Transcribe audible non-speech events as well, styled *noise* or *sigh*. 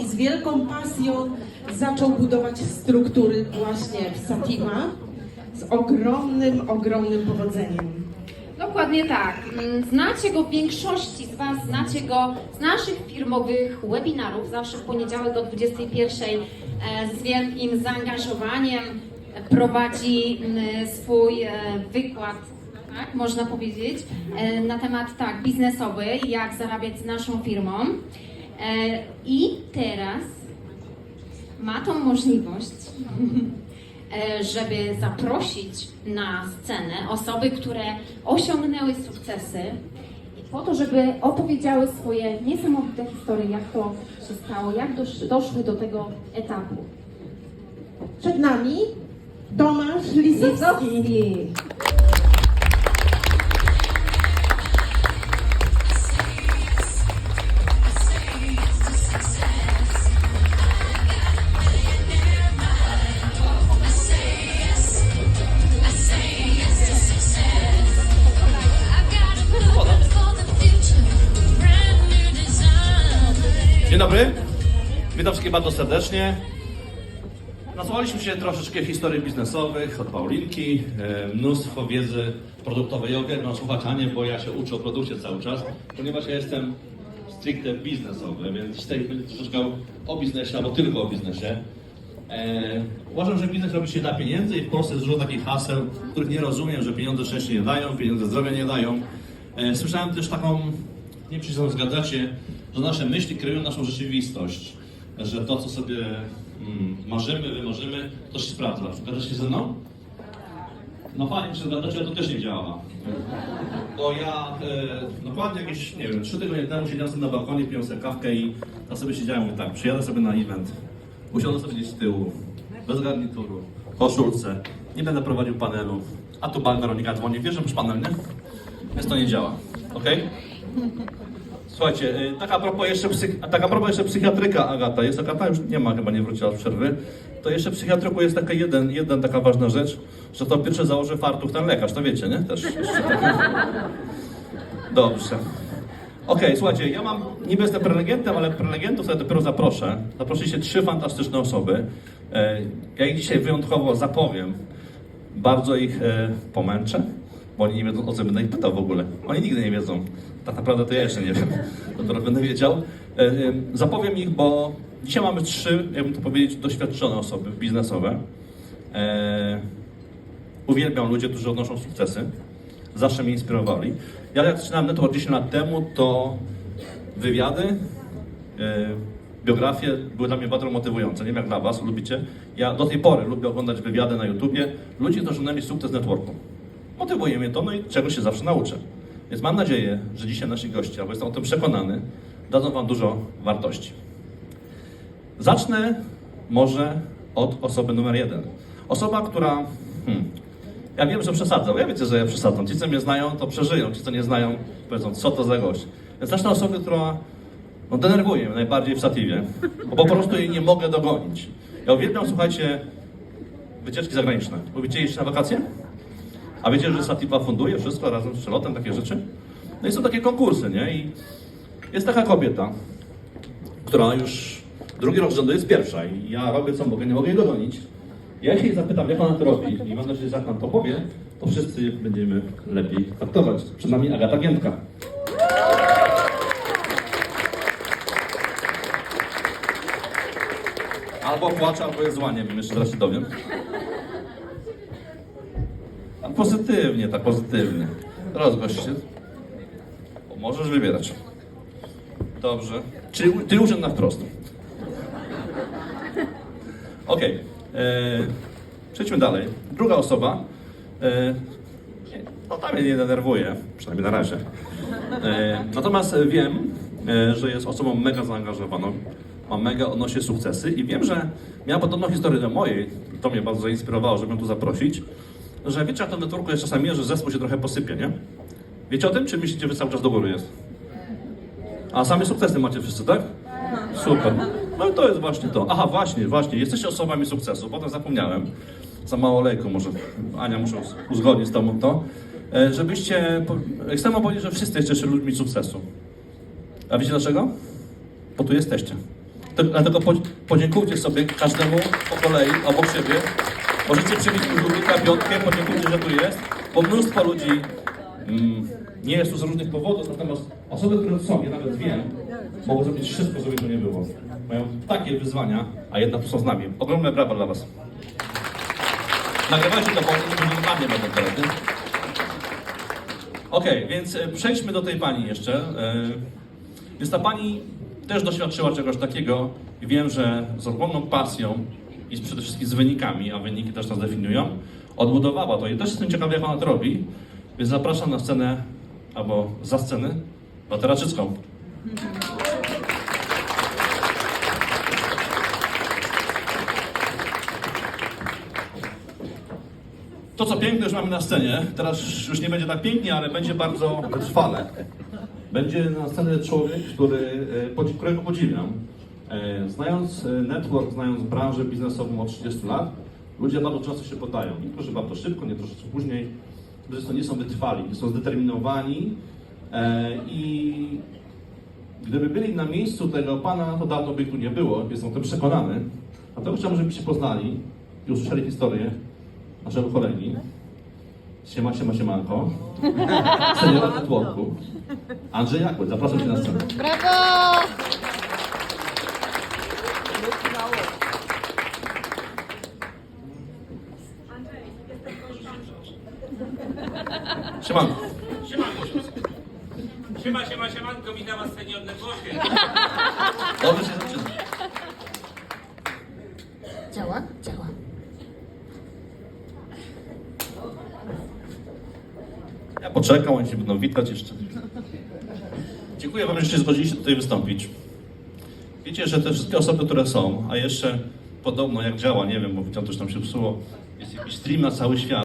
I z wielką pasją zaczął budować struktury właśnie w Satima z ogromnym, ogromnym powodzeniem. Dokładnie tak. Mm, Znacie go, większości z Was znacie go z naszych firmowych webinarów, zawsze w poniedziałek o 21 e, z wielkim zaangażowaniem prowadzi mm, swój e, wykład, tak, można powiedzieć, e, na temat tak, biznesowy, jak zarabiać z naszą firmą. E, I teraz ma tą możliwość, *laughs* e, żeby zaprosić na scenę osoby, które osiągnęły sukcesy po to, żeby opowiedziały swoje niesamowite historie, jak to się stało, jak dosz, doszły do tego etapu. Przed nami Tomasz Lisowski. Lisowski. Witam wszystkich bardzo serdecznie. Nazwaliśmy się troszeczkę historii biznesowych od Paulinki, e, mnóstwo wiedzy produktowej. Ja uwielbiam słuchać Anię, bo ja się uczę o produkcie cały czas, ponieważ ja jestem stricte biznesowy, więc dzisiaj będzie troszeczkę o biznesie, albo tylko o biznesie. E, uważam, że biznes robi się dla pieniędzy i w Polsce jest dużo takich haseł, których nie rozumiem, że pieniądze szczęście nie dają, pieniądze zdrowia nie dają. E, słyszałem też taką, nie wiem czy się zgadzacie, że nasze myśli kreują naszą rzeczywistość, że to co sobie mm, marzymy, wymarzymy, to się sprawdza. Zgadzacie się ze mną? No fajnie, że zgadzacie, ale to też nie działa. Bo ja e, dokładnie jakieś, nie wiem, trzy tygodnie temu siedziałem sobie na balkonie, piłem sobie kawkę i ja sobie siedziałem, mówię tak, przyjadę sobie na event, usiądę sobie gdzieś z tyłu, bez garnituru, w koszulce, nie będę prowadził panelu, a tu pan Weronika dzwoni, wiesz, że masz panel, nie? Więc to nie działa, okej? *laughs* Słuchajcie, y, tak a propos jeszcze, psych, jeszcze psychiatryka Agata, jest Agata, już nie ma, chyba nie wróciła z przerwy, to jeszcze psychiatryku jest taka jeden, jeden taka ważna rzecz, że to pierwszy założy fartuch ten lekarz, to wiecie, nie? Też. Dobrze. Okej, słuchajcie, ja mam, niby jestem prelegentem, ale prelegentów sobie dopiero zaproszę. Zaprosiliście trzy fantastyczne osoby. E, Ja ich dzisiaj wyjątkowo zapowiem. Bardzo ich e, pomęczę, bo oni nie wiedzą, o co będę ich pytał w ogóle. Oni nigdy nie wiedzą. Tak naprawdę to ja jeszcze nie wiem. *laughs* Dopiero będę wiedział. E, e, Zapowiem ich, bo dzisiaj mamy trzy, jakbym to powiedzieć, doświadczone osoby biznesowe. E, Uwielbiam ludzie, którzy odnoszą sukcesy. Zawsze mnie inspirowali. Ja jak zaczynałem network 10 lat temu, to wywiady, biografie były dla mnie bardzo motywujące. Nie wiem jak dla Was, lubicie? Ja do tej pory lubię oglądać wywiady na YouTubie ludzi, którzy osiągnęli sukces networku. Motywuje mnie to, no i czegoś się zawsze nauczę. Więc mam nadzieję, że dzisiaj nasi goście, albo jestem o tym przekonany, dadzą Wam dużo wartości. Zacznę może od osoby numer jeden. Osoba, która. Hmm, ja wiem, że przesadzam. Ja wiecie, że ja przesadzam. Ci, co mnie znają, to przeżyją. Ci, co nie znają, powiedzą, co to za gość. Więc zacznę od osoby, która no, denerwuje mnie najbardziej w Satiwie, bo po prostu jej nie mogę dogonić. Ja uwielbiam, słuchajcie, wycieczki zagraniczne. Lubicie iść na wakacje? A wiecie, że Sativa funduje wszystko razem z przelotem, takie rzeczy? No i są takie konkursy, nie? I jest taka kobieta, która już drugi rok rzędu jest pierwsza i ja robię co mogę, nie mogę jej dogonić. Ja się jej zapytam, jak ona to robi i mam nadzieję, że jak nam to powie, to wszyscy będziemy lepiej traktować. Przed nami Agata Giętka. Albo płacze, albo jest zła, nie wiem, jeszcze raz się dowiem. Pozytywnie, tak pozytywnie. Rozgość się. Możesz wybierać. Dobrze. Czy ty urzęd na wprost? Okej. Okay. Przejdźmy dalej. Druga osoba. E, no tam mnie nie denerwuje, przynajmniej na razie. E, natomiast wiem, e, że jest osobą mega zaangażowaną. Ma mega, odnosi sukcesy i wiem, że miała podobną historię do mojej. To mnie bardzo zainspirowało, żeby ją tu zaprosić. Że wiecie, jak to networku jest czasami, że zespół się trochę posypie, nie? Wiecie o tym, czy myślicie, że cały czas do góry jest? A same sukcesy macie wszyscy, tak? Super. No i to jest właśnie to. Aha, właśnie, właśnie. Jesteście osobami sukcesu. Potem zapomniałem. Za mało lejku może. Ania, muszę uzgodnić z tobą to. E, Żebyście... po- Chcę powiedzieć, że wszyscy jesteście ludźmi sukcesu. A wiecie dlaczego? Bo tu jesteście. Dlatego po- podziękujcie sobie każdemu po kolei, obok siebie. Możecie przybić żółwika, piątkę, podziękujcie, że tu jest, bo mnóstwo ludzi mm, nie jest tu z różnych powodów, natomiast osoby, które są, ja nawet wiem, mogą zrobić wszystko, żeby to nie było. Mają takie wyzwania, a jednak są z nami. Ogromne brawa dla Was. Nagrywajcie to, bo mnie będą nie? Okej, więc e, przejdźmy do tej pani jeszcze. E, Więc ta pani też doświadczyła czegoś takiego i wiem, że z ogromną pasją i przede wszystkim z wynikami, a wyniki też nas definiują, odbudowała to i też jestem ciekawy, jak ona to robi. Więc zapraszam na scenę, albo za scenę, Beatę Raczycką. To co piękne już mamy na scenie, teraz już nie będzie tak pięknie, ale będzie bardzo trwale. Będzie na scenie człowiek, który, e, którego podziwiam. E, Znając e, network, znając branżę biznesową od 30 lat, ludzie bardzo często się podają. Niektórzy bardzo szybko, niektórzy troszeczkę później. Którzy nie są wytrwali, nie są zdeterminowani e, i gdyby byli na miejscu tego pana, to dawno by ich tu nie było, jestem o tym przekonany. Dlatego chciałbym, żebyście poznali i usłyszeli historię naszego kolegi. Siema, siema, siemanko. *laughs* Seniora Networku. Andrzej Jakłet, zapraszam Cię na scenę. Brawo! Siemanko. Siema, siema, siemanko, witam was w głosie. Dobrze się zaczyna. Działa? Działa. Ja poczekam, oni się będą witać jeszcze. Dziękuję Wam, że się zgodziliście tutaj wystąpić. Wiecie, że te wszystkie osoby, które są, a jeszcze podobno jak działa, nie wiem, bo widziałem, coś tam się psuło, jest jakiś stream na cały świat.